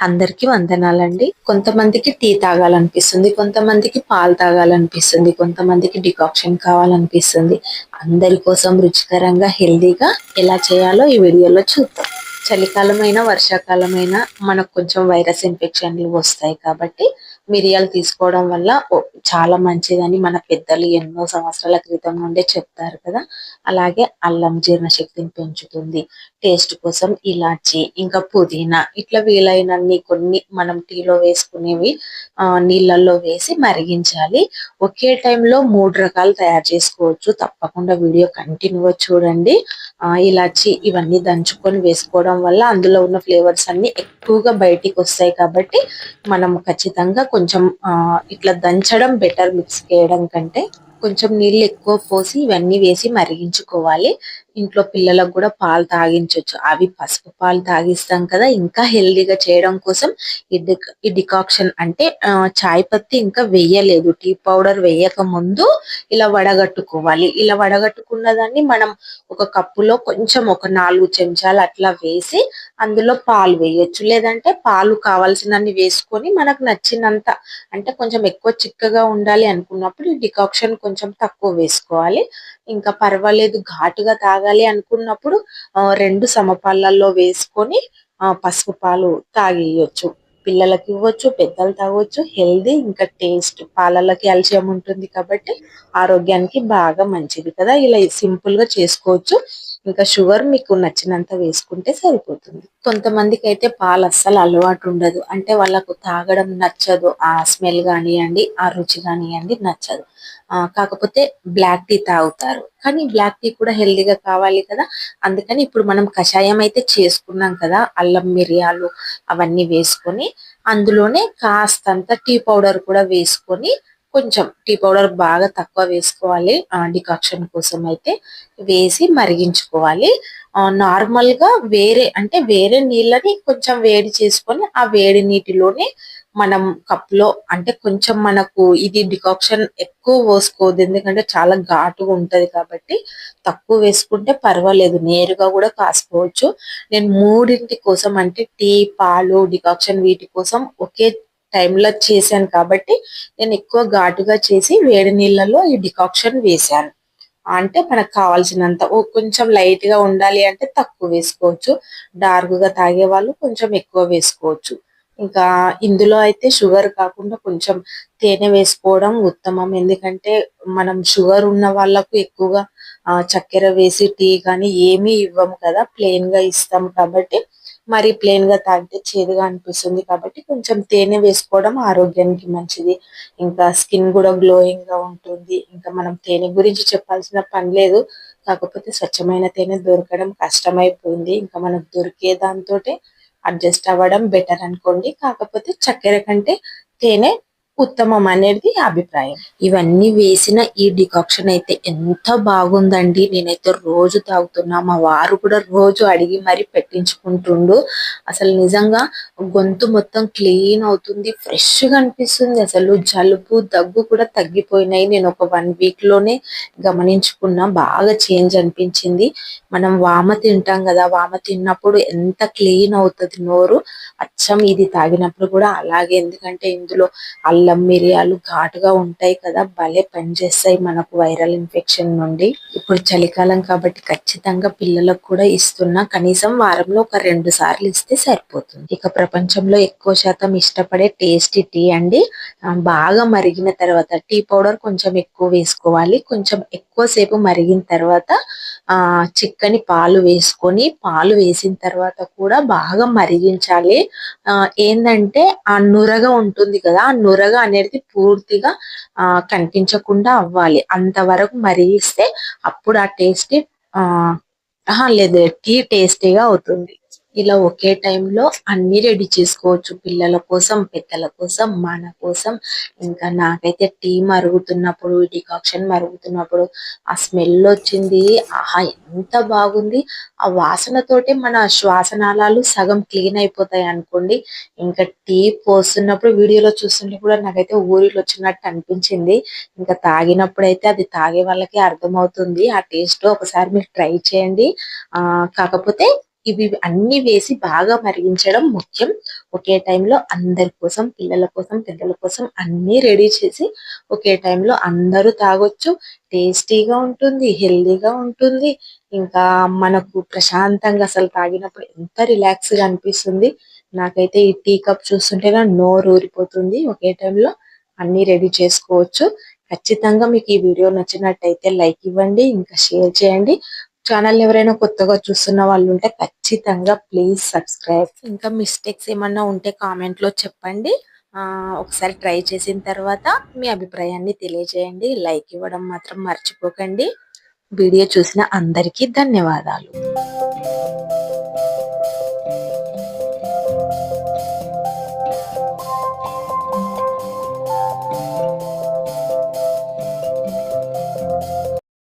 అందరికి వందనాలండి. కొంతమందికి టీ తాగాలనిపిస్తుంది కొంతమందికి పాలు తాగాలనిపిస్తుంది కొంతమందికి డికాక్షన్ కావాలనిపిస్తుంది. అందరి కోసం రుచికరంగా హెల్దీగా ఎలా చేయాలో ఈ వీడియోలో చూద్దాం. చలికాలమైన వర్షాకాలమైన మనకు కొంచెం వైరస్ ఇన్ఫెక్షన్లు వస్తాయి కాబట్టి మిరియాలు తీసుకోవడం వల్ల చాలా మంచిదని మన పెద్దలు ఎన్నో సంవత్సరాల క్రితం నుండే చెప్తారు కదా. అలాగే అల్లం జీర్ణశక్తిని పెంచుతుంది. టేస్ట్ కోసం ఇలాచి ఇంకా పుదీనా ఇట్లా వీలైనన్ని కొన్ని మనం టీలో వేసుకునేవి నీళ్ళల్లో వేసి మరిగించాలి. ఒకే టైంలో మూడు రకాలు తయారు చేసుకోవచ్చు. తప్పకుండా వీడియో కంటిన్యూగా చూడండి. ఇలాచి ఇవన్నీ దంచుకొని వేసుకోవడం వల్ల అందులో ఉన్న ఫ్లేవర్స్ అన్ని ఎక్కువగా బయటికి వస్తాయి కాబట్టి మనం ఖచ్చితంగా కొంచెం ఆ, ఇట్లా దంచడం బెటర్ మిక్స్ చేయడం కంటే కొంచెం నీళ్ళు ఎక్కువ పోసి ఇవన్నీ వేసి మరిగించుకోవాలి. ఇంట్లో పిల్లలకు కూడా పాలు తాగించవచ్చు అవి పసుపు పాలు తాగిస్తాం కదా ఇంకా హెల్దీగా చేయడం కోసం ఈ ఈ డికాక్షన్ అంటే చాయ్ పత్తి ఇంకా వేయలేదు. టీ పౌడర్ వేయక ముందు ఇలా వడగట్టుకోవాలి. ఇలా వడగట్టుకున్న దాన్ని మనం ఒక కప్పులో కొంచెం ఒక నాలుగు చెంచాలు అట్లా వేసి అందులో పాలు వేయొచ్చు. లేదంటే పాలు కావాల్సినన్ని వేసుకొని మనకు నచ్చినంత అంటే కొంచెం ఎక్కువ చిక్కగా ఉండాలి అనుకున్నప్పుడు ఈ డికాక్షన్ కొంచెం తక్కువ వేసుకోవాలి. ఇంకా పర్వాలేదు ఘాటుగా తాగాలి అనుకున్నప్పుడు రెండు సమపాలల్లో వేసుకొని పసుపు పాలు తాగేయచ్చు. పిల్లలకి ఇవ్వచ్చు పెద్దలు తాగొచ్చు హెల్దీ ఇంకా టేస్ట్. పాలల్లో కాల్షియం ఉంటుంది కాబట్టి ఆరోగ్యానికి బాగా మంచిది కదా. ఇలా సింపుల్గా చేసుకోవచ్చు. ఇంకా షుగర్ మీకు నచ్చినంత వేసుకుంటే సరిపోతుంది. కొంతమందికి అయితే పాలు అస్సలు అలవాటు ఉండదు. అంటే వాళ్ళకు తాగడం నచ్చదు. ఆ స్మెల్ కానివ్వండి ఆ రుచి కానివ్వండి నచ్చదు. కాకపోతే బ్లాక్ టీ తాగుతారు. కానీ బ్లాక్ టీ కూడా హెల్దీగా కావాలి కదా. అందుకని ఇప్పుడు మనం కషాయం అయితే చేసుకున్నాం కదా అల్లం మిరియాలు అవన్నీ వేసుకొని అందులోనే కాస్తంత టీ పౌడర్ కూడా వేసుకొని కొంచెం టీ పౌడర్ బాగా తక్కువ వేసుకోవాలి. డికాక్షన్ కోసం అయితే వేసి మరిగించుకోవాలి. నార్మల్గా వేరే అంటే వేరే నీళ్ళని కొంచెం వేడి చేసుకొని ఆ వేడి నీటిలోనే మనం కప్లో అంటే కొంచెం మనకు ఇది డికాక్షన్ ఎక్కువ పోసుకోవద్దు. ఎందుకంటే చాలా ఘాటుగా ఉంటది కాబట్టి తక్కువ వేసుకుంటే పర్వాలేదు. నేరుగా కూడా కాసుకోవచ్చు. నేను మూడింటి కోసం అంటే టీ పాలు డికాక్షన్ వీటి కోసం ఒకే టైంలో చేశాను కాబట్టి నేను ఎక్కువ ఘాటుగా చేసి వేడి నీళ్ళలో ఈ డికాక్షన్ వేశాను. అంటే మనకు కావాల్సినంత కొంచెం లైట్గా ఉండాలి అంటే తక్కువ వేసుకోవచ్చు. డార్క్గా తాగే వాళ్ళు కొంచెం ఎక్కువ వేసుకోవచ్చు. ఇంకా ఇందులో అయితే షుగర్ కాకుండా కొంచెం తేనె వేసుకోవడం ఉత్తమం. ఎందుకంటే మనం షుగర్ ఉన్న వాళ్ళకు ఎక్కువగా చక్కెర వేసి టీ కానీ ఏమీ ఇవ్వము కదా ప్లెయిన్గా ఇస్తాం కాబట్టి. మరి ప్లెయిన్గా తాగితే చేదుగా అనిపిస్తుంది కాబట్టి కొంచెం తేనె వేసుకోవడం ఆరోగ్యానికి మంచిది. ఇంకా స్కిన్ కూడా గ్లోయింగ్గా ఉంటుంది. ఇంకా మనం తేనె గురించి చెప్పాల్సిన పని లేదు. కాకపోతే స్వచ్ఛమైన తేనె దొరకడం కష్టమైపోయింది. ఇంకా మనకు దొరికే దాంతో అడ్జస్ట్ అవ్వడం బెటర్ అనుకోండి. కాకపోతే చక్కెర కంటే తేనె ఉత్తమం అనేది అభిప్రాయం. ఇవన్నీ వేసిన ఈ డికాక్షన్ అయితే ఎంత బాగుందండి. నేనైతే రోజు తాగుతున్నా. మా వారు కూడా రోజు అడిగి మరి పెట్టించుకుంటుండు. అసలు నిజంగా గొంతు మొత్తం క్లీన్ అవుతుంది ఫ్రెష్గా అనిపిస్తుంది. అసలు జలుబు దగ్గు కూడా తగ్గిపోయినాయి. నేను ఒక వన్ వీక్లోనే గమనించుకున్నా. బాగా చేంజ్ అనిపించింది. మనం వామ తింటాం కదా వామ తిన్నప్పుడు ఎంత క్లీన్ అవుతుంది నోరు? అచ్చం ఇది తాగినప్పుడు కూడా అలాగే. ఎందుకంటే ఇందులో అల్లం అల్లం మిరియాలు ఘాటుగా ఉంటాయి కదా భలే పనిచేస్తాయి మనకు వైరల్ ఇన్ఫెక్షన్ నుండి. ఇప్పుడు చలికాలం కాబట్టి ఖచ్చితంగా పిల్లలకు కూడా ఇస్తున్నా. కనీసం వారంలో ఒక రెండు సార్లు ఇస్తే సరిపోతుంది. ఇక ప్రపంచంలో ఎక్కువ శాతం ఇష్టపడే టేస్టీ టీ అండి. బాగా మరిగిన తర్వాత టీ పౌడర్ కొంచెం ఎక్కువ వేసుకోవాలి. కొంచెం ఎక్కువసేపు మరిగిన తర్వాత చిక్కని పాలు వేసుకొని పాలు వేసిన తర్వాత కూడా బాగా మరిగించాలి. ఏంటంటే ఆ నురగ ఉంటుంది కదా ఆ నురగ అనేది పూర్తిగా ఆ కనిపించకుండా అవ్వాలి. అంతవరకు మరిగిస్తే అప్పుడు ఆ టేస్ట్ ఆ ఆహా, లేదు టీ టేస్టీగా అవుతుంది. ఇలా ఒకే టైంలో అన్ని రెడీ చేసుకోవచ్చు. పిల్లల కోసం పెద్దల కోసం మన కోసం. ఇంకా నాకైతే టీ మరుగుతున్నప్పుడు డికాక్షన్ మరుగుతున్నప్పుడు ఆ స్మెల్ వచ్చింది. ఆహా ఎంత బాగుంది. ఆ వాసనతోటే మన శ్వాసనాళాలు సగం క్లీన్ అయిపోతాయి అనుకోండి. ఇంకా టీ పోస్తున్నప్పుడు వీడియోలో చూస్తుంటే కూడా నాకైతే ఊరిలో వచ్చినట్టు అనిపించింది. ఇంకా తాగినప్పుడు అయితే అది తాగే వాళ్ళకి అర్థమవుతుంది. ఆ టేస్ట్ ఒకసారి మీరు ట్రై చేయండి. కాకపోతే ఇవి అన్ని వేసి బాగా మరిగించడం ముఖ్యం. ఒకే టైంలో అందరి కోసం పిల్లల కోసం పెద్దల కోసం అన్ని రెడీ చేసి ఒకే టైంలో అందరూ తాగొచ్చు. టేస్టీగా ఉంటుంది హెల్దీగా ఉంటుంది. ఇంకా మనకు ప్రశాంతంగా అసలు తాగినప్పుడు ఎంత రిలాక్స్గా అనిపిస్తుంది. నాకైతే ఈ టీ కప్ చూస్తుంటేనే నోరు ఊరిపోతుంది. ఒకే టైంలో అన్ని రెడీ చేసుకోవచ్చు. ఖచ్చితంగా మీకు ఈ వీడియో నచ్చినట్టయితే లైక్ ఇవ్వండి ఇంకా షేర్ చేయండి. ఛానల్ ఎవరైనా కొత్తగా చూస్తున్న వాళ్ళు ఉంటే ఖచ్చితంగా ప్లీజ్ సబ్స్క్రైబ్ ఇంకా మిస్టేక్స్ ఏమన్నా ఉంటే కామెంట్లో చెప్పండి. ఒకసారి ట్రై చేసిన తర్వాత మీ అభిప్రాయాన్ని తెలియజేయండి. లైక్ ఇవ్వడం మాత్రం మర్చిపోకండి. వీడియో చూసిన అందరికీ ధన్యవాదాలు.